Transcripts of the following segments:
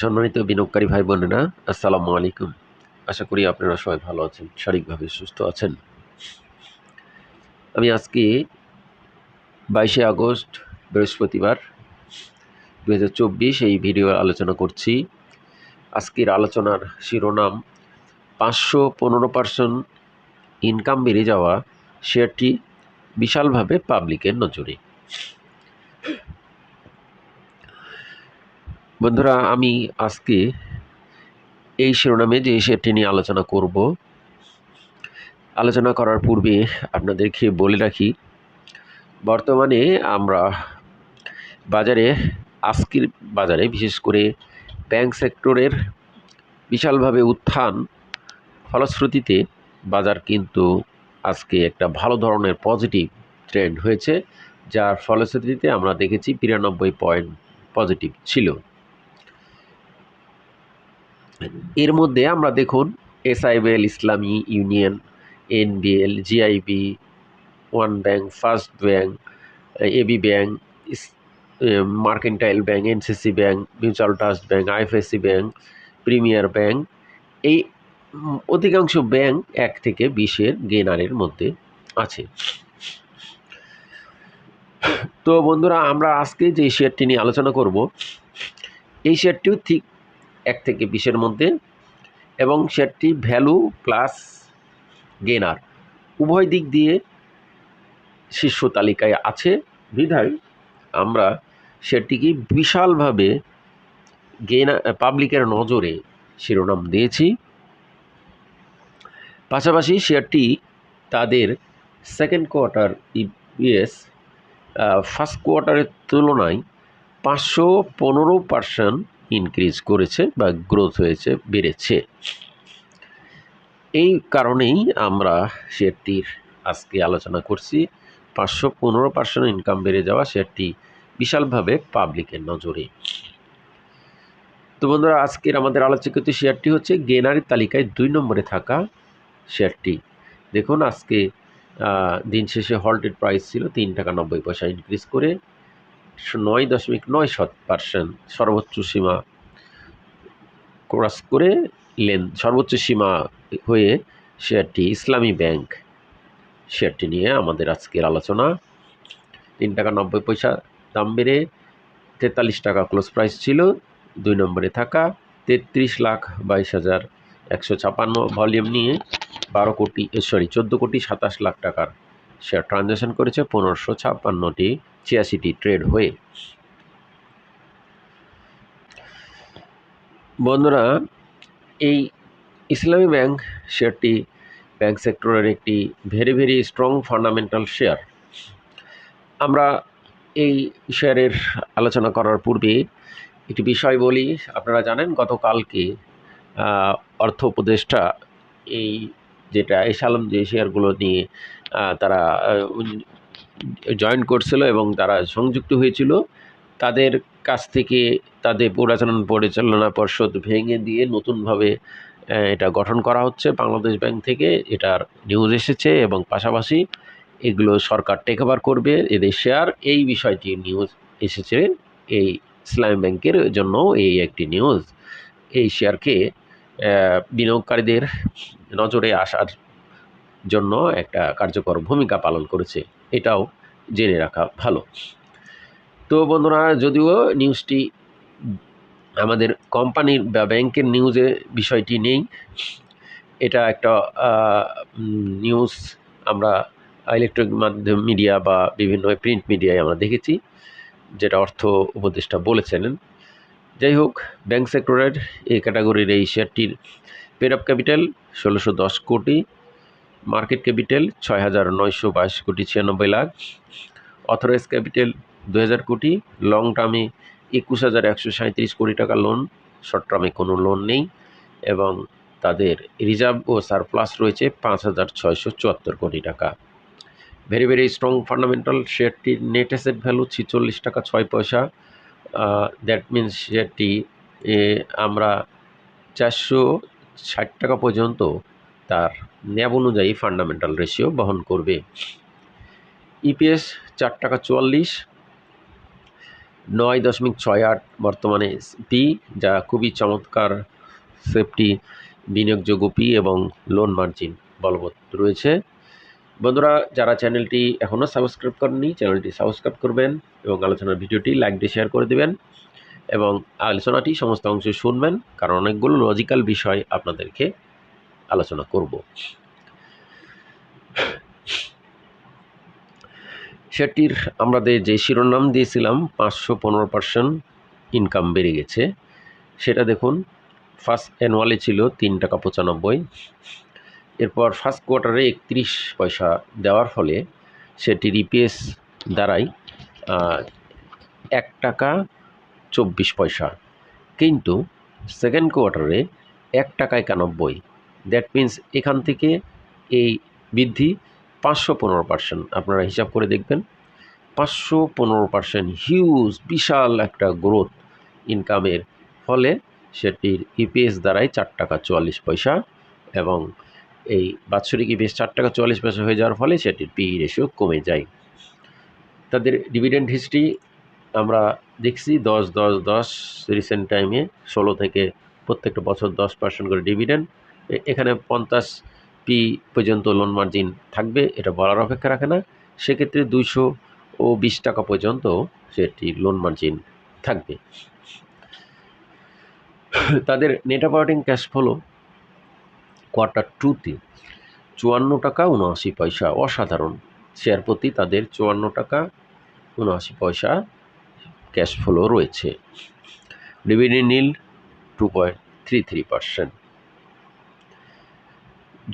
সম্মানিত বিনিয়োগকারী ভাই বোনেরা, আসসালামু আলাইকুম। আশা করি আপনারা সবাই ভালো আছেন, শারীরিকভাবে সুস্থ আছেন। আমি আজকে বাইশে আগস্ট, বৃহস্পতিবার দু হাজার চব্বিশ এই ভিডিও আলোচনা করছি। আজকের আলোচনার শিরোনাম, পাঁচশো পনেরো পার্সেন্ট ইনকাম বেড়ে যাওয়া শেয়ারটি বিশালভাবে পাবলিকের নজরে। বন্ধুরা, আমি আজকে এই শিরোনামে যে শেয়ারটি নিয়ে আলোচনা করব, আলোচনা করার পূর্বে আপনাদেরকে বলে রাখি, বর্তমানে আমরা বাজারে, আজকের বাজারে বিশেষ করে ব্যাংক সেক্টরের বিশালভাবে উত্থান ফলশ্রুতিতে বাজার কিন্তু আজকে একটা ভালো ধরনের পজিটিভ ট্রেন্ড হয়েছে, যার ফলশ্রুতিতে আমরা দেখেছি বিরানব্বই পয়েন্ট পজিটিভ ছিল। এর মধ্যে আমরা দেখুন SIBL Islami union NBL GIB one bank, first bank AB bank mercantile bank NCC bank, mutual trust bank IFSC bank, premier bank, এই অধিকাংশ ব্যাংক এক থেকে বিশের গেনারের মধ্যে আছে। তো বন্ধুরা, আমরা আজকে যে শেয়ারটি নিয়ে আলোচনা করব, এই শেয়ারটিও ঠিক এক থেকে বিশের মধ্যে এবং শেয়ারটি ভ্যালু প্লাস গেনার উভয় দিক দিয়ে শীর্ষ তালিকায় আছে। বিধায় আমরা শেয়ারটিকে বিশালভাবে গেনা পাবলিকের নজরে শিরোনাম দিয়েছি। পাশাপাশি শেয়ারটি তাদের সেকেন্ড কোয়ার্টার ইপিএস ফার্স্ট কোয়ার্টারের তুলনায় পাঁচশো পনেরো পার্সেন্ট ইনক্রিজ করেছে বা গ্রোথ হয়েছে, বেড়েছে। এই কারণেই আমরা শেয়ারটির আজকে আলোচনা করছি। পাঁচশো পনেরো পার্সেন্ট ইনকাম বেড়ে যাওয়া শেয়ারটি বিশালভাবে পাবলিকের নজরে। তো বন্ধুরা, আজকের আমাদের আলোচিত শেয়ারটি হচ্ছে গেনারের তালিকায় দুই নম্বরে থাকা শেয়ারটি। দেখুন, আজকে দিন শেষে হল্টেড প্রাইস ছিল তিন টাকা নব্বই পয়সা ইনক্রিজ করে নয় দশমিক নয় শত পার্সেন্ট সর্বোচ্চ সীমা ক্রস করে লেন সর্বোচ্চ সীমা হয়ে শেয়ারটি ইসলামী ব্যাংক শেয়ারটি নিয়ে আমাদের আজকের আলোচনা। তিন টাকা নব্বই পয়সা দাম বেড়ে তেতাল্লিশ টাকা ক্লোজ প্রাইস ছিল। দুই নম্বরে থাকা তেত্রিশ লাখ বাইশ হাজার একশো ছাপান্ন ভলিউম নিয়ে বারো কোটি সরি, চোদ্দ কোটি সাতাশ লাখ টাকার শেয়ার ট্রানজ্যাকশন করেছে। পনেরোশো ছাপ্পান্নটি ছিয়াশিটি ট্রেড হয়ে বন্ধুরা, এই ইসলামী ব্যাংক শেয়ারটি ব্যাংক সেক্টরের একটি very very strong fundamental share. আমরা এই শেয়ারের আলোচনা করার পূর্বে একটি বিষয় বলি, আপনারা জানেন গতকালকে অর্থ উপদেষ্টা এই যেটা এসালম যে শেয়ারগুলো নিয়ে তারা জয়েন করছিল এবং তারা সংযুক্ত হয়েছিল। তাদের কাছ থেকে তাদের পুরাচলন পরিচালনা পর্ষদ ভেঙে দিয়ে নতুনভাবে এটা গঠন করা হচ্ছে বাংলাদেশ ব্যাংক থেকে। এটার নিউজ এসেছে এবং পাশাপাশি এগুলো সরকার টেক ওভার করবে এদের শেয়ার এই বিষয়টি নিউজ এসেছে এই ইসলামী ব্যাংকের জন্য এই একটি নিউজ এই শেয়ারকে বিনিয়োগকারীদের নজরে আসার জন্য একটা কার্যকর ভূমিকা পালন করেছে। এটাও জেনে রাখা ভালো। তো বন্ধুরা, যদিও নিউজটি আমাদের কোম্পানির বা ব্যাংকের নিউজে বিষয়টি নেই, এটা একটা নিউজ আমরা ইলেকট্রনিক মাধ্যম মিডিয়া বা বিভিন্ন প্রিন্ট মিডিয়ায় আমরা দেখেছি, যেটা অর্থ উপদেষ্টা বলেছিলেন যাই হোক ব্যাংক সেক্টরের এই ক্যাটাগরির এই শেয়ারটির পেড অফ ক্যাপিটাল ষোলোশো দশ কোটি মার্কেট ক্যাপিটাল ছয় হাজার নয়শো বাইশ কোটি ছিয়ানব্বই লাখ। অথরাইজ ক্যাপিটাল দু হাজার কোটি। লং টার্মে একুশ হাজার একশো সাঁত্রিশ কোটি টাকা লোন শর্ট টার্মে কোনো লোন নেই। এবং তাদের রিজার্ভ ও সারপ্লাস রয়েছে পাঁচ হাজার ছয়শো চুয়াত্তর কোটি টাকা। ভেরি ভেরি স্ট্রং ফান্ডামেন্টাল শেয়ারটির নেট অ্যাসেট ভ্যালু ছিচল্লিশ টাকা ছয় পয়সা। দ্যাট মিন্স শেয়ারটি আমরা চারশো ষাট টাকা পর্যন্ত তার ন্যাব অনুযায়ী ফান্ডামেন্টাল রেশিও বহন করবে। ইপিএস চার টাকা চুয়াল্লিশ, নয় দশমিক ছয় আট বর্তমানে পি যা খুবই চমৎকার সেফটি বিনিয়োগযোগ্য পি এবং লোন মার্জিন বলবৎ রয়েছে। বন্ধুরা, যারা চ্যানেলটি এখনও সাবস্ক্রাইব করেননি চ্যানেলটি সাবস্ক্রাইব করবেন এবং আলোচনার ভিডিওটি লাইক দিয়ে শেয়ার করে দেবেন এবং আলোচনাটি সমস্ত অংশে শুনবেন, কারণ অনেকগুলো লজিক্যাল বিষয় আপনাদেরকে আলোচনা করব। সেটির আমাদের যে শিরোনাম দিয়েছিলাম, পাঁচশো পনেরো পার্সেন্ট ইনকাম বেড়ে গেছে। সেটা দেখুন ফার্স্ট অ্যানুয়ালে ছিল তিন টাকা পঁচানব্বই। এরপর ফার্স্ট কোয়ার্টারে একত্রিশ পয়সা দেওয়ার ফলে সেটির ইপিএস দ্বারাই এক টাকা চব্বিশ পয়সা। কিন্তু সেকেন্ড কোয়ার্টারে এক টাকা একানব্বই। দ্যাট মিন্স এখান থেকে এই বৃদ্ধি পাঁচশো পনেরো পার্সেন্ট আপনারা হিসাব করে দেখবেন, পাঁচশো পনেরো পার্সেন্ট হিউজ বিশাল একটা গ্রোথ ইনকামের ফলে সেটির ইপিএস দ্বারাই চার টাকা চুয়াল্লিশ পয়সা এবং এই বাৎসরিক ইপিএস চার টাকা চুয়াল্লিশ পয়সা হয়ে যাওয়ার ফলে সেটির পি রেশিও কমে যায়। তাদের ডিভিডেন্ড হিস্ট্রি আমরা দেখছি দশ দশ দশ রিসেন্ট টাইমে ষোলো থেকে প্রত্যেকটা বছর দশ পার্সেন্ট করে ডিভিডেন্ড এখানে পঞ্চাশ পি পর্যন্ত লোন মার্জিন থাকবে, এটা বলার অপেক্ষা রাখে না। সেক্ষেত্রে দুইশো ও বিশ টাকা পর্যন্ত সেটি লোন মার্জিন থাকবে। তাদের net operating cash flow quarter টুতে চুয়ান্ন টাকা উনআশি পয়সা অসাধারণ। শেয়ার প্রতি তাদের চুয়ান্ন টাকা উনআশি পয়সা ক্যাশ ফ্লো রয়েছে। Dividend nil two point three three percent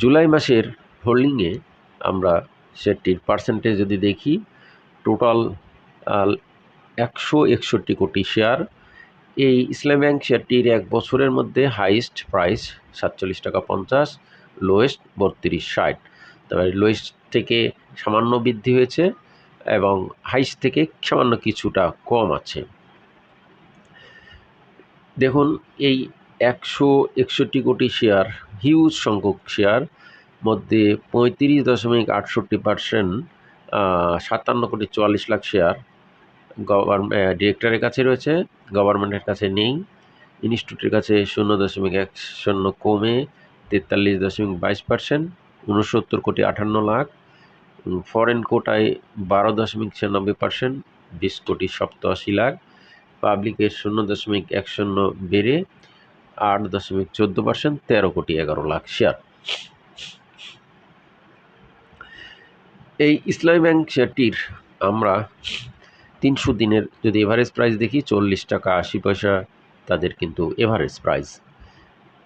July মাসের হোল্ডিংয়ে আমরা সেটির পার্সেন্টেজ যদি দেখি টোটাল একশো একষট্টি কোটি শেয়ার এই ইসলাম ব্যাংক শেয়ারটির এক বছরের মধ্যে হাইস্ট প্রাইস সাতচল্লিশ টাকা পঞ্চাশ লোয়েস্ট বত্রিশ ষাট। তারপরে লোয়েস্ট থেকে সামান্য বৃদ্ধি হয়েছে এবং হাইস্ট থেকে সামান্য কিছুটা কম আছে। দেখুন, এই একশো একষট্টি কোটি শেয়ার, হিউজ সংখ্যক শেয়ার, মধ্যে পঁয়ত্রিশ দশমিক আটষট্টি পার্সেন্ট সাতান্ন কোটি চুয়াল্লিশ লাখ শেয়ার গভর্নমেন্ট ডিরেক্টরের কাছে রয়েছে, গভর্নমেন্টের কাছে নেই, ইনস্টিটিউটের কাছে শূন্য দশমিক এক শূন্য কমে তেতাল্লিশ দশমিক বাইশ পার্সেন্ট উনসত্তর কোটি আটান্ন লাখ ফরেন কোটায় বারো দশমিক ছিয়ানব্বই পার্সেন্ট, বিশ কোটি সপ্তাশি লাখ, পাবলিকের শূন্য দশমিক এক শূন্য বেড়ে আট দশমিক চোদ্দ পার্সেন্ট, তেরো কোটি এগারো লাখ শেয়ার। এই ইসলামী ব্যাংক শেয়ারটির আমরা তিনশো দিনের যদি এভারেজ প্রাইস দেখি, চল্লিশ টাকা আশি পয়সা তাদের কিন্তু এভারেজ প্রাইস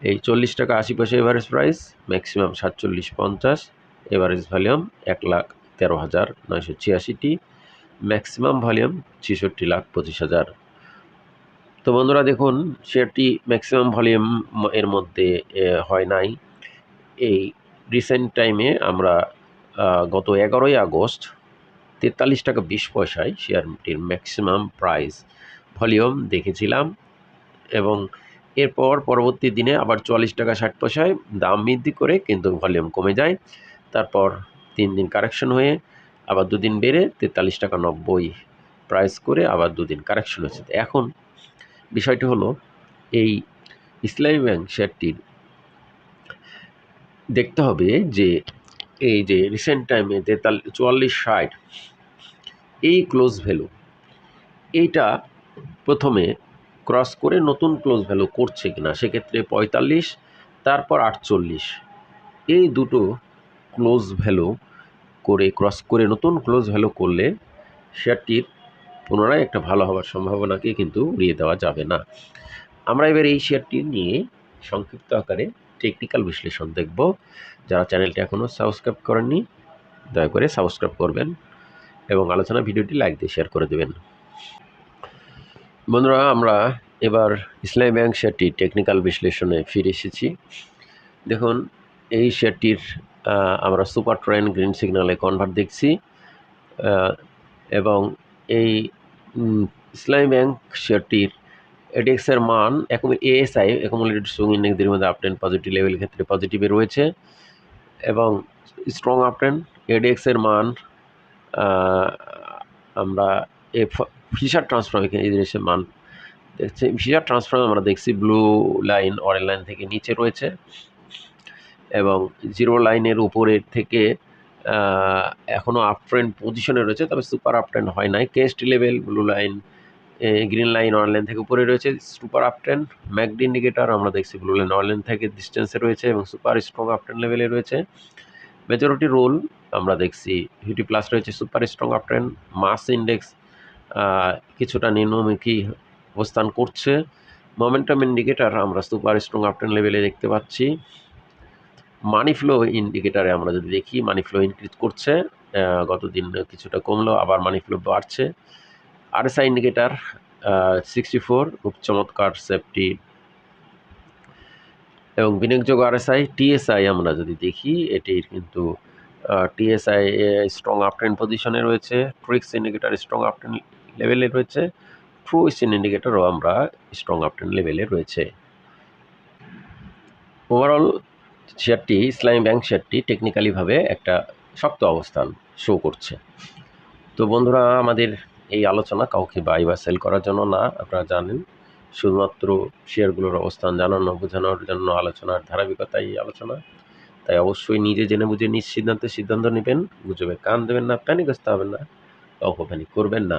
এই চল্লিশ টাকা আশি পয়সা এভারেজ প্রাইস ম্যাক্সিমাম সাতচল্লিশ পঞ্চাশ এভারেজ ভলিউম এক লাখ তেরো হাজার নয়শো ছিয়াশিটি ম্যাক্সিমাম ভলিউম ছেষট্টি লাখ পঁচিশ হাজার তো বন্ধুরা দেখুন, শেয়ারটি ম্যাক্সিমাম ভলিউম এর মধ্যে হয় নাই। এই রিসেন্ট টাইমে আমরা গত এগারোই আগস্ট, তেতাল্লিশ টাকা বিশ পয়সায় শেয়ারটির ম্যাক্সিমাম প্রাইস ভলিউম দেখেছিলাম এবং এরপর পরবর্তী দিনে আবার চুয়াল্লিশ টাকা ষাট পয়সায় দাম বৃদ্ধি করে কিন্তু ভলিউম কমে যায়। তারপর তিন দিন কারেকশন হয়ে আবার দুদিন বেড়ে তেতাল্লিশ টাকা নব্বই প্রাইস করে আবার দুদিন কারেকশন হয়েছে। এখন বিষয়টি হলো, এই ইসলামী ব্যাংক শেয়ারটির দেখতে হবে যে, এই যে রিসেন্ট টাইমে তেতাল্লিশ চুয়াল্লিশ ষাট, এই ক্লোজ ভ্যালু এইটা প্রথমে ক্রস করে নতুন ক্লোজ ভ্যালু করছে কিনা, সেক্ষেত্রে পঁয়তাল্লিশ, তারপর আটচল্লিশ, এই দুটো ক্লোজ ভ্যালু করে ক্রস করে নতুন ক্লোজ ভ্যালু করলে শেয়ারটির পুনরায় একটা ভালো হওয়ার সম্ভাবনাকে কিন্তু উড়িয়ে দেওয়া যাবে না। আমরা এবার এই শেয়ারটি নিয়ে সংক্ষিপ্ত আকারে টেকনিক্যাল বিশ্লেষণ দেখব। যারা চ্যানেলটি এখনও সাবস্ক্রাইব করেননি, দয়া করে সাবস্ক্রাইব করবেন এবং আলোচনা ভিডিওটি লাইক দিয়ে শেয়ার করে দেবেন। বন্ধুরা, আমরা এবার ইসলামী ব্যাংক শেয়ারটি টেকনিক্যাল বিশ্লেষণে ফিরে এসেছি। দেখুন, এই শেয়ারটির আমরা সুপার ট্রেন গ্রিন সিগনালে কনভার্ট দেখছি এবং এই ইসলামী ব্যাংক শেয়ারটির এডিএক্সের মান এএসআই অ্যাকুমুলেটেড সুইং ইন্ডেক্সের মধ্যে আপটেন পজিটিভ লেভেল ক্ষেত্রে পজিটিভে রয়েছে এবং স্ট্রং আপটেন এডিএক্সের মান আমরা এ ফিশার ট্রান্সফর্ম এখানে এই জিনিসের মান দেখছি। ফিশার ট্রান্সফর্ম আমরা দেখছি ব্লু লাইন অরেঞ্জ লাইন থেকে নিচে রয়েছে এবং জিরো লাইনের উপরের থেকে এখনও আপ ট্রেন্ড পজিশনে রয়েছে, তবে সুপার আপ ট্রেন্ড হয় নাই। কেস্ট level blue line green line online থেকে উপরে রয়েছে super up trend MACD indicator আমরা দেখছি ব্লু লাইন অনলাইন থেকে ডিস্টেন্সে রয়েছে এবং সুপার স্ট্রং আপ ট্রেন্ড লেভেলে রয়েছে। মেজরিটি রোল আমরা দেখছি হিউটি প্লাস রয়েছে super strong up trend mass index কিছুটা নিম্নমুখী অবস্থান করছে। মোমেন্টাম ইন্ডিকেটার আমরা সুপার স্ট্রং আপ ট্রেন্ড লেভেলে দেখতে পাচ্ছি। মানি ফ্লো ইন্ডিকেটারে আমরা যদি দেখি মানি ফ্লো ইনক্রিজ করছে গত দিন কিছুটা কমলো, আবার মানি ফ্লো বাড়ছে। আরএসআই ইন্ডিকেটার সিক্সটি ফোর খুব চমৎকার সেফটি এবং বিনিয়োগযোগ্য আরএসআই টিএসআই আমরা যদি দেখি, এটির কিন্তু টিএসআই স্ট্রং আপট্রেন্ড পজিশনে রয়েছে ট্রিক্স ইন্ডিকেটার স্ট্রং আপট্রেন্ড লেভেলে রয়েছে ট্রু ইস্টিন ইন্ডিকেটারও আমরা স্ট্রং আপট্রেন্ড লেভেলে রয়েছে। ওভারঅল শেয়ারটি, ইসলামী ব্যাংক শেয়ারটি টেকনিক্যালিভাবে একটা শক্ত অবস্থান শো করছে। তো বন্ধুরা, আমাদের এই আলোচনা কাউকে বাই বা সেল করার জন্য না, আপনারা জানেন, শুধুমাত্র শেয়ারগুলোর অবস্থান জানানো, বোঝানোর জন্য আলোচনার এই আলোচনা। তাই অবশ্যই নিজে জেনে বুঝে নিজ সিদ্ধান্তে সিদ্ধান্ত নেবেন, গুজবে কান দেবেন না প্যানিগ্রস্ত হবেন না কাউকে প্যানিক করবেন না।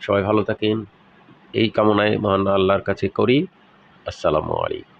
সবাই ভালো থাকেন, এই কামনায় মহান আল্লাহর কাছে করি, আসসালামু আলাইকুম।